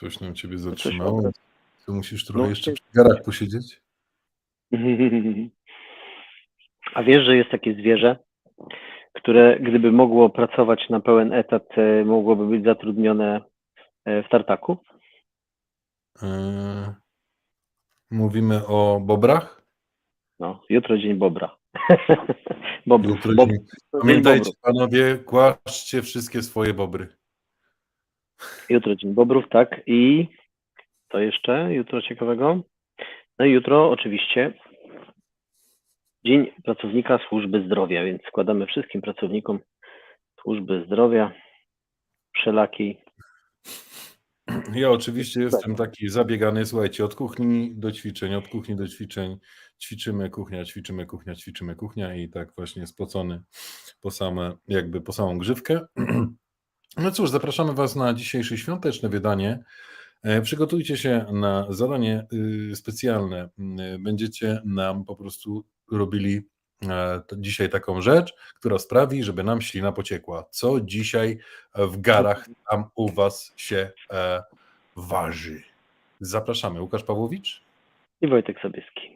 Coś nam ciebie zatrzymało. Tu musisz trochę No, jeszcze ty- przy garach posiedzieć. A wiesz, że jest takie zwierzę, które gdyby mogło pracować na pełen etat, e, mogłoby być zatrudnione e, w tartaku? Yy, mówimy o bobrach. No, jutro dzień bobra. Bobrów. Jutro dzień- Pamiętajcie, panowie, głaszcie wszystkie swoje bobry. Jutro dzień bobrów, tak. I co jeszcze jutro ciekawego? No i jutro oczywiście Dzień Pracownika Służby Zdrowia, więc składamy wszystkim pracownikom służby zdrowia wszelakiej. Ja oczywiście jestem taki zabiegany, słuchajcie, od kuchni do ćwiczeń, od kuchni do ćwiczeń. Ćwiczymy kuchnia, ćwiczymy kuchnia, ćwiczymy kuchnia i tak właśnie spocony po same, jakby po samą grzywkę. No cóż, zapraszamy Was na dzisiejsze świąteczne wydanie. E, Przygotujcie się na zadanie y, specjalne. Y, Będziecie nam po prostu robili e, dzisiaj taką rzecz, która sprawi, żeby nam ślina pociekła. Co dzisiaj w garach tam u Was się e, waży? Zapraszamy. Łukasz Pawłowicz? I Wojtek Sobieski.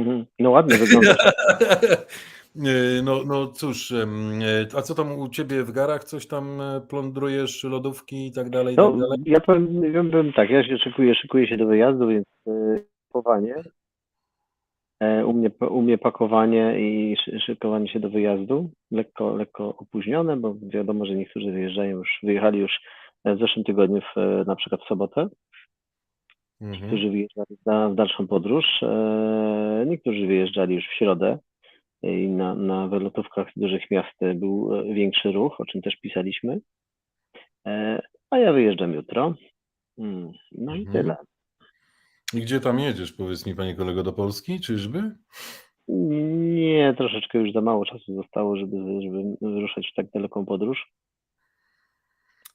Mhm. No ładnie wygląda. E, No, no cóż, e, a co tam u Ciebie w garach? Coś tam e, plądrujesz, lodówki i tak dalej, i No, tak dalej? ja powiem, ja powiem tak, ja się szykuję, szykuję się do wyjazdu, więc e, pakowanie, u mnie, u mnie pakowanie i szy- szykowanie się do wyjazdu, lekko, lekko opóźnione, bo wiadomo, że niektórzy wyjeżdżają już, wyjechali już w zeszłym tygodniu, w, na przykład w sobotę, Mhm. którzy wyjeżdżali na, w dalszą podróż, e, niektórzy wyjeżdżali już w środę i na, na wylotówkach dużych miast był e, większy ruch, o czym też pisaliśmy, e, a ja wyjeżdżam jutro. Mm, No i Mhm. tyle. I gdzie tam jedziesz, powiedz mi, panie kolego, do Polski? Czyżby? Nie, troszeczkę już za mało czasu zostało, żeby, żeby wyruszać w tak daleką podróż.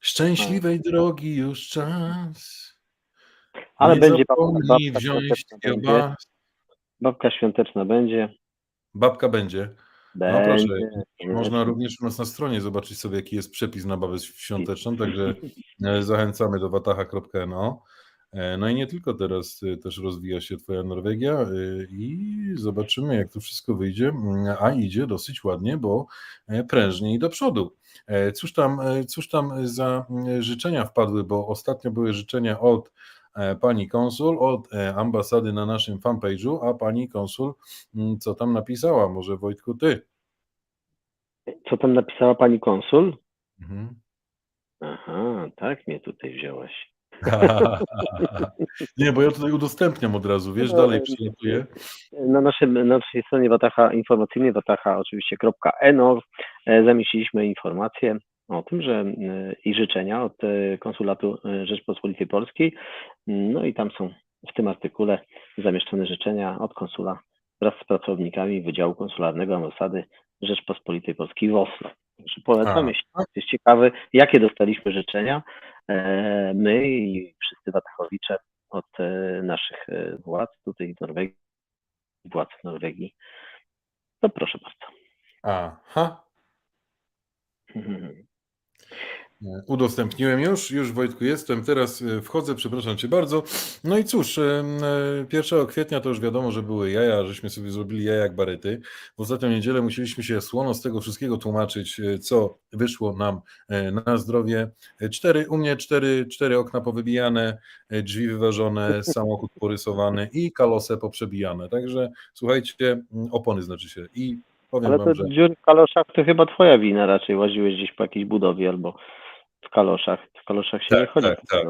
Szczęśliwej drogi już czas. Ale Nie będzie babka, zapomnij babka wziąć świąteczna będzie. kiełbas. Babka świąteczna będzie. Babka będzie. No Będzie. proszę, Można również u nas na stronie zobaczyć sobie, jaki jest przepis na babę świąteczną, także e, zachęcamy do wataha.no. E, No i nie tylko teraz e, też rozwija się Twoja Norwegia e, i zobaczymy, jak to wszystko wyjdzie, Mm, a idzie dosyć ładnie, bo e, prężnie i do przodu. E, Cóż tam, e, cóż tam za mm, życzenia wpadły, bo ostatnio były życzenia od pani konsul, od e, ambasady na naszym fanpage'u, a pani konsul mm, co tam napisała? Może Wojtku ty? Co tam napisała pani konsul? Mhm. Aha, tak mnie tutaj wziąłeś. Nie, bo ja tutaj udostępniam od razu, wiesz, No, dalej e, przelatuję. Na, naszym, na naszej stronie Wataha informacyjnej, wataha oczywiście .eno, e, zamieściliśmy informacje o tym, że e, i życzenia od e, Konsulatu e, Rzeczpospolitej Polskiej. No i tam są w tym artykule zamieszczone życzenia od konsula wraz z pracownikami Wydziału Konsularnego Ambasady Rzeczpospolitej Polskiej w Oslo. Także polecam, jeśli jest ciekawy, jakie dostaliśmy życzenia, my i wszyscy Watachowicze od naszych władz tutaj w Norwegii, władz w Norwegii, to proszę bardzo. Aha, e, udostępniłem już, już Wojtku jestem, teraz e, wchodzę, przepraszam Cię bardzo. No i cóż, e, e, 1 kwietnia to już wiadomo, że były jaja, żeśmy sobie zrobili jaja jak barety. W ostatnią niedzielę musieliśmy się słono z tego wszystkiego tłumaczyć, e, co wyszło nam na zdrowie. Cztery, u mnie cztery, cztery okna powybijane, drzwi wyważone, samochód porysowany i kalosy poprzebijane. Także słuchajcie, m, opony znaczy się i powiem Ale Wam, to że... dziury w kaloszach to chyba twoja wina raczej, łaziłeś gdzieś po jakiejś budowie albo w kaloszach. W kaloszach się Tak, nie chodzi. tak, tak.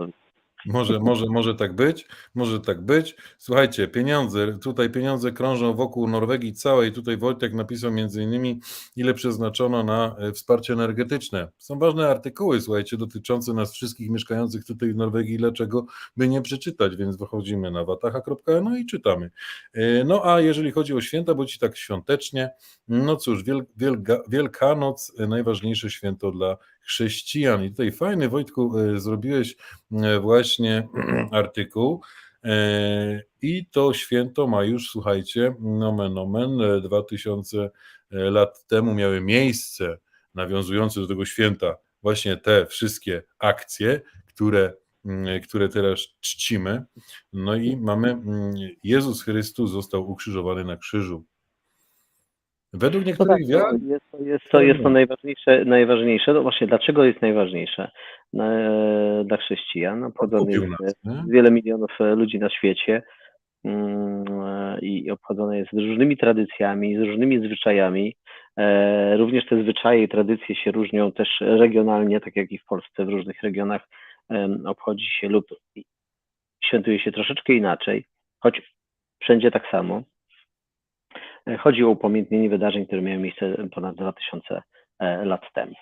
Może, może, może tak być, może tak być. Słuchajcie, pieniądze, tutaj pieniądze krążą wokół Norwegii całej. Tutaj Wojtek napisał między innymi, ile przeznaczono na e, wsparcie energetyczne. Są ważne artykuły, słuchajcie, dotyczące nas wszystkich mieszkających tutaj w Norwegii, dlaczego by nie przeczytać, więc wychodzimy na wataha.no no i czytamy. E, No a jeżeli chodzi o święta, bo ci tak świątecznie, no cóż, Wiel, Wielga, Wielkanoc, e, najważniejsze święto dla chrześcijan. I tutaj fajny, Wojtku, e, zrobiłeś e, właśnie artykuł. E, I to święto ma już, słuchajcie, nomen omen, e, 2000 lat temu miały miejsce nawiązujące do tego święta właśnie te wszystkie akcje, które, mm, które teraz czcimy. No i mamy mm, Jezus Chrystus został ukrzyżowany na krzyżu. Według No tak, niektórych wiar, jest, to, jest, to, jest to najważniejsze, najważniejsze. No właśnie, dlaczego jest najważniejsze e, dla chrześcijan? Obchodzony kupił jest nas, nie? wiele milionów e, ludzi na świecie mm, e, i obchodzone jest z różnymi tradycjami, z różnymi zwyczajami. E, Również te zwyczaje i tradycje się różnią też regionalnie, tak jak i w Polsce, w różnych regionach obchodzi się lub świętuje się troszeczkę inaczej, choć wszędzie tak samo. Chodzi o upamiętnienie wydarzeń, które miały miejsce ponad 2000 e, lat temu.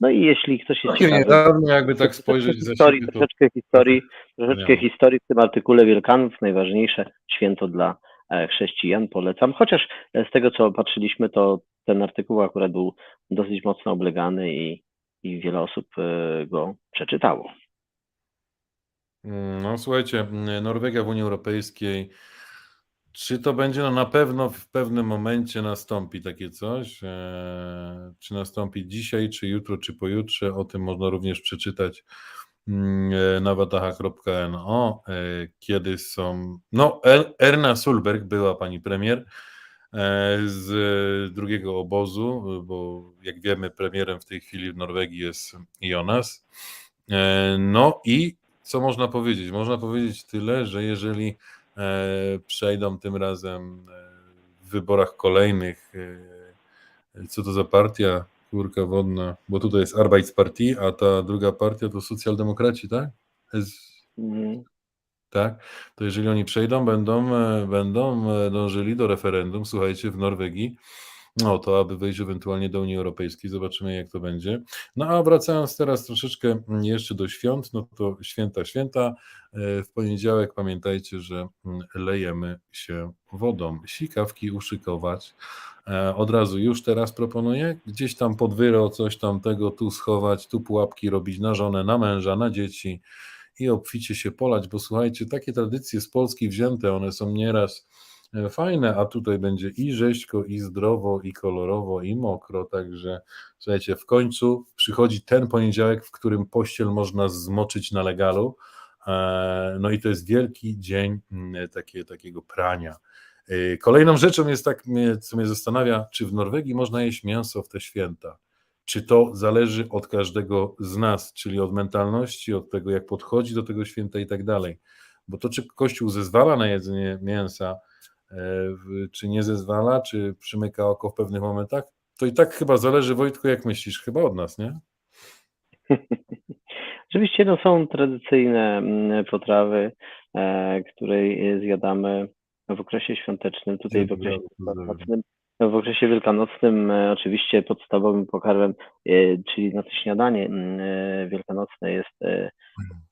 No i jeśli ktoś jest Całkiem ciekawy, niedawno, jakby tak troszeczkę spojrzeć za historii, siebie, to troszeczkę historii, troszeczkę Wspaniałe. historii w tym artykule Wielkanów, najważniejsze święto dla e, chrześcijan, polecam. Chociaż e, z tego, co patrzyliśmy, to ten artykuł akurat był dosyć mocno oblegany i, i wiele osób go przeczytało. Mm, No słuchajcie, Norwegia w Unii Europejskiej, czy to będzie, no na pewno w pewnym momencie nastąpi takie coś, e, czy nastąpi dzisiaj, czy jutro, czy pojutrze, o tym można również przeczytać mm, e, na wataha.no, e, kiedy są, no Er- Erna Sulberg była pani premier z drugiego obozu, bo jak wiemy premierem w tej chwili w Norwegii jest Jonas, no i co można powiedzieć? Można powiedzieć tyle, że jeżeli przejdą tym razem e, w wyborach kolejnych, e, co to za partia, kurka wodna, bo tutaj jest Arbeitspartie, a ta druga partia to socjaldemokraci, tak? Mhm. tak? To jeżeli oni przejdą, będą, e, będą e, dążyli do referendum, słuchajcie, w Norwegii, no to aby wejść ewentualnie do Unii Europejskiej, zobaczymy jak to będzie. No a wracając teraz troszeczkę jeszcze do świąt, no to święta, święta. E, W poniedziałek pamiętajcie, że mm, lejemy się wodą. Sikawki uszykować. E, Od razu już teraz proponuję gdzieś tam pod wyro coś tam tego tu schować, tu pułapki robić na żonę, na męża, na dzieci i obficie się polać, bo słuchajcie, takie tradycje z Polski wzięte, one są nieraz fajne, a tutaj będzie i rzeźko, i zdrowo, i kolorowo, i mokro, także słuchajcie, w końcu przychodzi ten poniedziałek, w którym pościel można zmoczyć na legalu, e, no i to jest wielki dzień mm, takie, takiego prania. E, Kolejną rzeczą jest tak, co mnie zastanawia, czy w Norwegii można jeść mięso w te święta? Czy to zależy od każdego z nas, czyli od mentalności, od tego, jak podchodzi do tego święta i tak dalej? Bo to, czy Kościół zezwala na jedzenie mięsa, czy nie zezwala, czy przymyka oko w pewnych momentach, to i tak chyba zależy, Wojtku, jak myślisz, chyba od nas, nie? Oczywiście no, są tradycyjne mm, potrawy, e, które e, zjadamy w okresie świątecznym, tutaj w okresie wielkanocnym. W okresie wielkanocnym e, oczywiście podstawowym pokarmem, e, czyli na to śniadanie mm, e, wielkanocne jest e,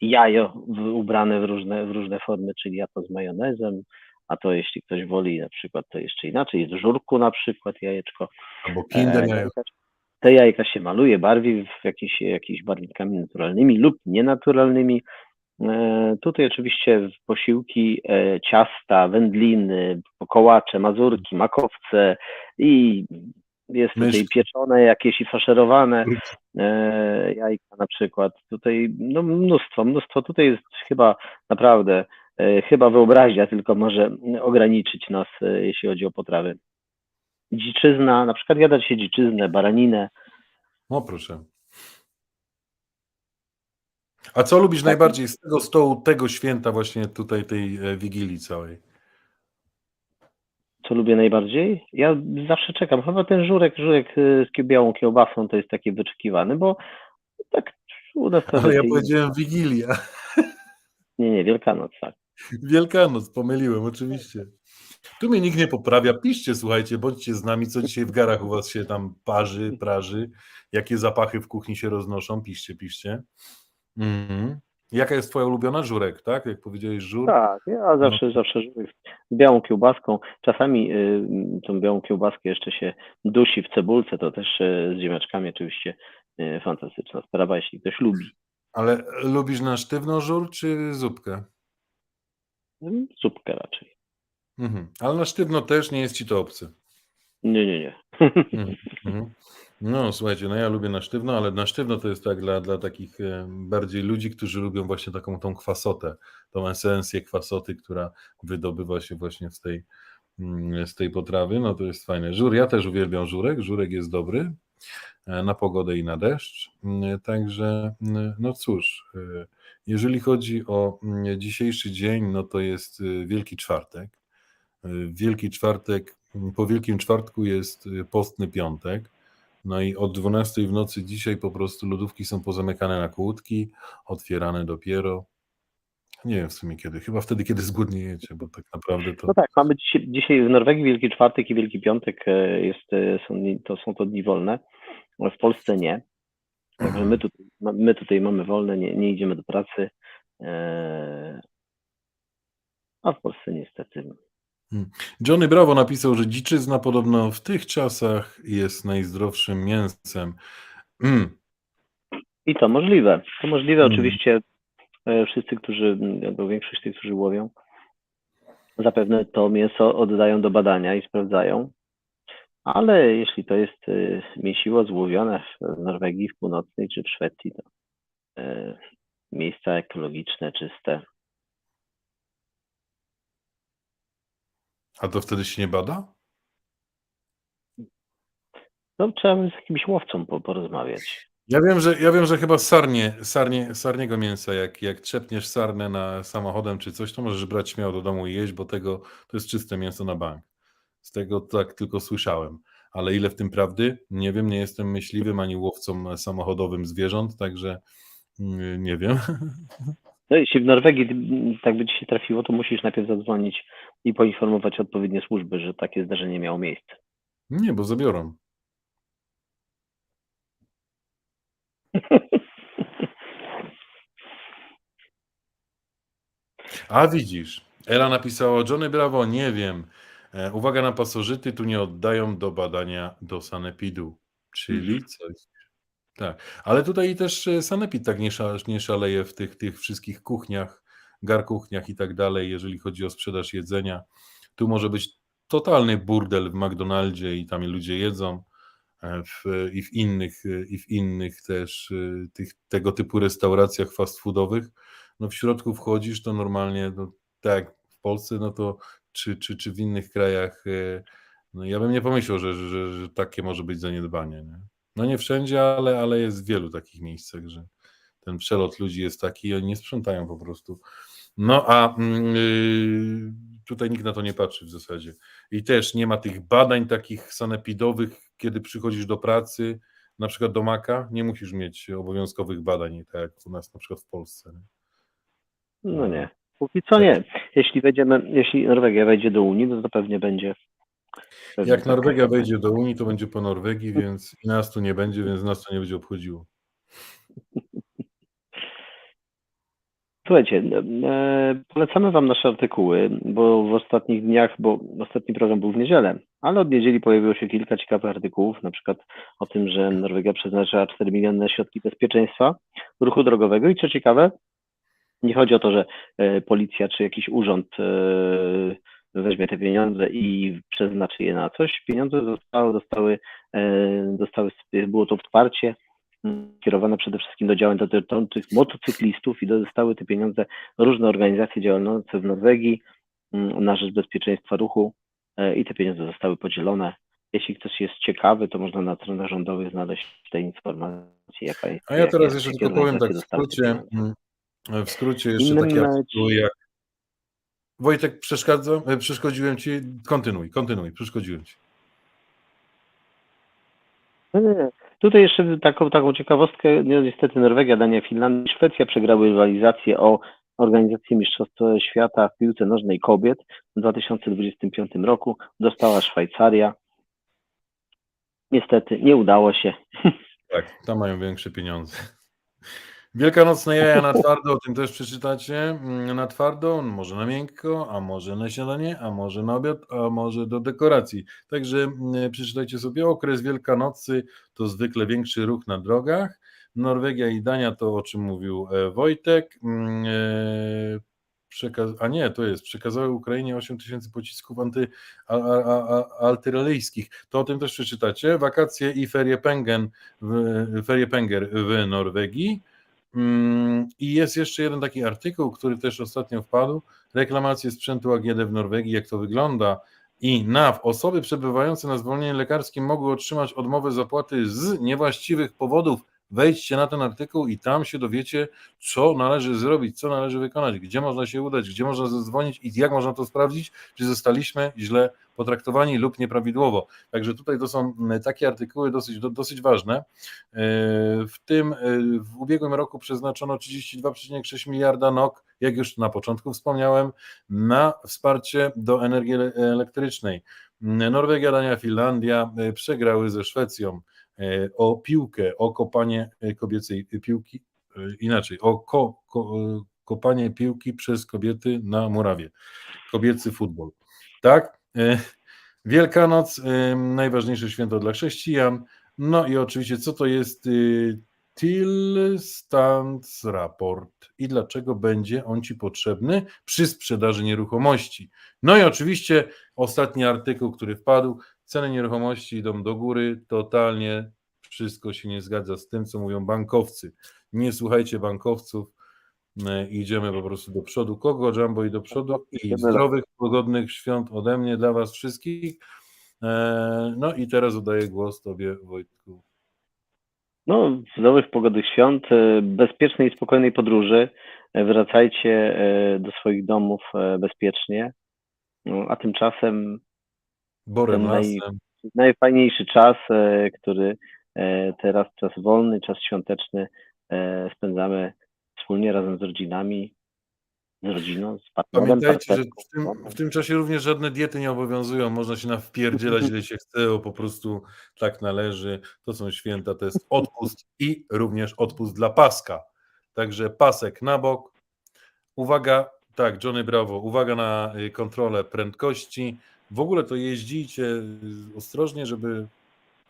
jajo w, ubrane w różne, w różne formy, czyli ja to z majonezem, a to jeśli ktoś woli na przykład to jeszcze inaczej, w żurku na przykład jajeczko. Albo kinder, E, jajo. te jajka się maluje, barwi w jakieś, jakieś barwnikami naturalnymi lub nienaturalnymi. E, Tutaj oczywiście posiłki e, ciasta, wędliny, kołacze, mazurki, makowce i jest tutaj pieczone jakieś i faszerowane e, jajka na przykład. Tutaj no, mnóstwo, mnóstwo. Tutaj jest chyba naprawdę, e, chyba wyobraźnia tylko może ograniczyć nas, e, jeśli chodzi o potrawy. Dziczyzna, na przykład jada się dziczyznę, baraninę. O proszę. A co lubisz najbardziej z tego stołu, tego święta właśnie tutaj, tej e, Wigilii całej? Co lubię najbardziej? Ja zawsze czekam. Chyba ten żurek, żurek z białą kiełbasą to jest taki wyczekiwany, bo tak u nas Ale ja powiedziałem Wigilia. Nie, nie, Wielkanoc, tak. Wielkanoc, pomyliłem, oczywiście. Tu mnie nikt nie poprawia. Piszcie, słuchajcie, bądźcie z nami, co dzisiaj w garach u was się tam parzy, praży, jakie zapachy w kuchni się roznoszą. Piszcie, piszcie. Mhm. Jaka jest twoja ulubiona żurek, tak? Jak powiedziałeś żur? Tak, ja zawsze, zawsze żurek z białą kiełbaską. Czasami y, tą białą kiełbaskę jeszcze się dusi w cebulce, to też y, z ziemniaczkami oczywiście y, fantastyczna sprawa, jeśli ktoś lubi. Ale lubisz na sztywno żur czy zupkę? Mm, Zupkę raczej. Mhm. Ale na sztywno też nie jest ci to obce. Nie, nie, nie. Mhm, mhm. No słuchajcie, no ja lubię na sztywno, ale na sztywno to jest tak dla, dla takich e, bardziej ludzi, którzy lubią właśnie taką tą kwasotę, tą esencję kwasoty, która wydobywa się właśnie z tej, mm, z tej potrawy, no to jest fajne. Żur, ja też uwielbiam żurek, żurek jest dobry na pogodę i na deszcz, Mm, także mm, no cóż, e, jeżeli chodzi o mm, dzisiejszy dzień, no to jest e, Wielki Czwartek. E, Wielki Czwartek, po Wielkim Czwartku jest e, postny piątek. No i od 12 w nocy dzisiaj po prostu lodówki są pozamykane na kłódki, otwierane dopiero. Nie wiem w sumie kiedy, chyba wtedy, kiedy zgłodniejecie, bo tak naprawdę to. No tak, mamy dzisiaj, w Norwegii Wielki Czwartek i Wielki Piątek e, jest, e, są, to są to dni wolne. W Polsce nie. Także my tutaj, my tutaj mamy wolne, nie, nie idziemy do pracy. e, A w Polsce niestety. Johnny Bravo napisał, że dziczyzna podobno w tych czasach jest najzdrowszym mięsem. Mm. I to możliwe. To możliwe Mhm. oczywiście e, wszyscy, którzy, albo większość tych, którzy łowią, zapewne to mięso oddają do badania i sprawdzają. Ale jeśli to jest e, mięsiwo złowione w Norwegii, w północnej czy w Szwecji, to e, miejsca ekologiczne, czyste. A to wtedy się nie bada? No trzeba by z jakimś łowcą po, porozmawiać. Ja wiem, że ja wiem, że chyba sarnie, sarnie, sarniego mięsa, jak, jak trzepniesz sarnę na samochodem czy coś, to możesz brać śmiało do domu i jeść, bo tego to jest czyste mięso na bank. Z tego tak tylko słyszałem. Ale ile w tym prawdy? Nie wiem, nie jestem myśliwym ani łowcą samochodowym zwierząt, także mm, nie wiem. No jeśli w Norwegii tak by ci się trafiło, to musisz najpierw zadzwonić i poinformować odpowiednie służby, że takie zdarzenie miało miejsce. Nie, bo zabiorą. A widzisz, Ela napisała, Johnny Bravo, nie wiem. E, uwaga na pasożyty, tu nie oddają do badania do sanepidu. Czyli coś. Tak, ale tutaj też e, sanepid tak nie, sza, nie szaleje w tych, tych wszystkich kuchniach, garkuchniach i tak dalej, jeżeli chodzi o sprzedaż jedzenia. Tu może być totalny burdel w McDonaldzie i tam ludzie jedzą e, w, i w innych, i w innych też tych, tego typu restauracjach fast foodowych. No w środku wchodzisz, to normalnie, no, tak w Polsce, no to czy, czy, czy w innych krajach, e, no ja bym nie pomyślał, że, że, że, takie może być zaniedbanie. Nie? No nie wszędzie, ale, ale jest w wielu takich miejscach, że ten przelot ludzi jest taki i oni nie sprzątają po prostu. No a yy, tutaj nikt na to nie patrzy w zasadzie. I też nie ma tych badań takich sanepidowych, kiedy przychodzisz do pracy, na przykład do Maka, nie musisz mieć obowiązkowych badań, tak jak u nas na przykład w Polsce. Nie? No nie. Póki co nie. Jeśli wejdziemy, jeśli Norwegia wejdzie do Unii, no to pewnie będzie. pewnie Jak tak. Norwegia wejdzie do Unii, to będzie po Norwegii, więc i nas tu nie będzie, więc nas to nie będzie obchodziło. Słuchajcie, e, polecamy Wam nasze artykuły, bo w ostatnich dniach, bo ostatni program był w niedzielę, ale od niedzieli pojawiło się kilka ciekawych artykułów, na przykład o tym, że Norwegia przeznaczyła 4 miliony na środki bezpieczeństwa ruchu drogowego i co ciekawe, nie chodzi o to, że e, policja czy jakiś urząd e, weźmie te pieniądze i przeznaczy je na coś. Pieniądze zostały, dostały, e, dostały, było to wsparcie kierowane przede wszystkim do działań dotyczących motocyklistów i dostały te pieniądze różne organizacje działające w Norwegii na rzecz bezpieczeństwa ruchu i te pieniądze zostały podzielone. Jeśli ktoś jest ciekawy, to można na stronach rządowych znaleźć te informacje. Jaka jest, A ja teraz jeszcze tylko powiem tak w skrócie, pieniądze. W skrócie jeszcze Innym takie e, artykuły jak... Wojtek, przeszkadzam, e, przeszkodziłem Ci? Kontynuuj, kontynuuj, przeszkodziłem Ci. Nie. Tutaj jeszcze taką, taką ciekawostkę, no, niestety Norwegia, Dania, Finlandia i Szwecja przegrały rywalizację o organizacji Mistrzostw Świata w piłce nożnej kobiet w 2025 roku dostała Szwajcaria. Niestety nie udało się. Tak, tam mają większe pieniądze. Wielkanocne jaja na twardo, o tym też przeczytacie. Mm, Na twardo, może na miękko, a może na śniadanie, a może na obiad, a może do dekoracji. Także mm, przeczytajcie sobie. Okres Wielkanocy to zwykle większy ruch na drogach. Norwegia i Dania to o czym mówił e, Wojtek. Mm, e, Przekaz- a nie, to jest, przekazały Ukrainie 8 tysięcy pocisków anty. To o tym też przeczytacie. Wakacje i ferie Pengen, w, ferie Penger w Norwegii. Mm, I jest jeszcze jeden taki artykuł, który też ostatnio wpadł. Reklamacje sprzętu AGD w Norwegii, jak to wygląda. I NAW, osoby przebywające na zwolnieniu lekarskim mogły otrzymać odmowę zapłaty z niewłaściwych powodów. Wejdźcie na ten artykuł i tam się dowiecie, co należy zrobić, co należy wykonać, gdzie można się udać, gdzie można zadzwonić i jak można to sprawdzić, czy zostaliśmy źle potraktowani lub nieprawidłowo. Także tutaj to są mm, takie artykuły dosyć, do- dosyć ważne. E, W tym e, w ubiegłym roku przeznaczono 32,6 miliarda NOK, jak już na początku wspomniałem, na wsparcie do energii ele- elektrycznej. Mm, Norwegia, Dania, Finlandia e, przegrały ze Szwecją o piłkę, o kopanie kobiecej piłki, inaczej, o ko, ko, kopanie piłki przez kobiety na murawie. Kobiecy futbol. Tak? E, Wielkanoc, e, najważniejsze święto dla chrześcijan. No i oczywiście, co to jest y, Tilstance Raport i dlaczego będzie on Ci potrzebny przy sprzedaży nieruchomości. No i oczywiście ostatni artykuł, który wpadł, ceny nieruchomości idą do góry, totalnie wszystko się nie zgadza z tym, co mówią bankowcy. Nie słuchajcie bankowców, e, idziemy po prostu do przodu. Kogo Jumbo i do przodu i zdrowych, pogodnych świąt ode mnie dla Was wszystkich. E, No i teraz oddaję głos Tobie, Wojtku. No, zdrowych, pogodnych świąt, e, bezpiecznej i spokojnej podróży. E, Wracajcie e, do swoich domów e, bezpiecznie. No, a tymczasem Borem naj- najfajniejszy czas, e, który e, teraz, czas wolny, czas świąteczny, e, spędzamy wspólnie razem z rodzinami, z rodziną, z partnerem, Pamiętajcie, że partnerką. w tym, w tym czasie również żadne diety nie obowiązują. Można się nawpierdzielać ile się chce, bo po prostu tak należy. To są święta, to jest odpust i również odpust dla paska. Także pasek na bok. Uwaga, tak, Johnny Bravo, uwaga na y, kontrolę prędkości. W ogóle to jeździcie y, ostrożnie, żeby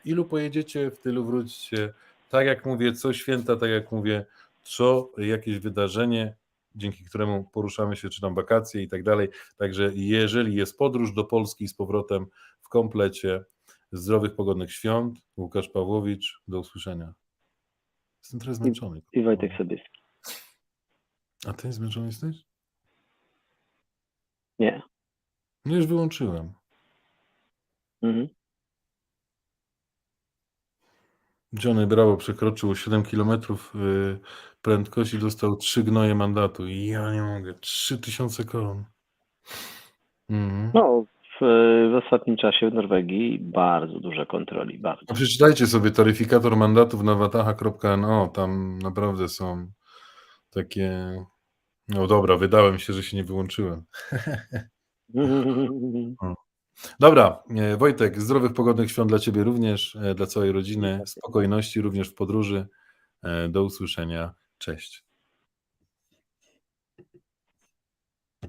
ilu pojedziecie, w tylu wróćcie. Tak jak mówię, co święta, tak jak mówię, co jakieś wydarzenie, dzięki któremu poruszamy się, czy tam wakacje i tak dalej. Także jeżeli jest podróż do Polski z powrotem w komplecie zdrowych, pogodnych świąt, Łukasz Pawłowicz, do usłyszenia. Jestem trochę zmęczony. I Wojtek Sobieski. A ty zmęczony jesteś? Nie. No już wyłączyłem. Mhm. Johnny Bravo przekroczył o 7 km y, prędkość i dostał 3 gnoje mandatu. I ja nie mogę. 3000 koron. Mhm. No, w, w ostatnim czasie w Norwegii bardzo dużo kontroli, bardzo. A przeczytajcie sobie taryfikator mandatów na wataha.no. Tam naprawdę są takie. No dobra, wydałem się, że się nie wyłączyłem. Dobra, e, Wojtek, zdrowych, pogodnych świąt dla Ciebie również, e, dla całej rodziny, spokojności również w podróży. E, Do usłyszenia. Cześć.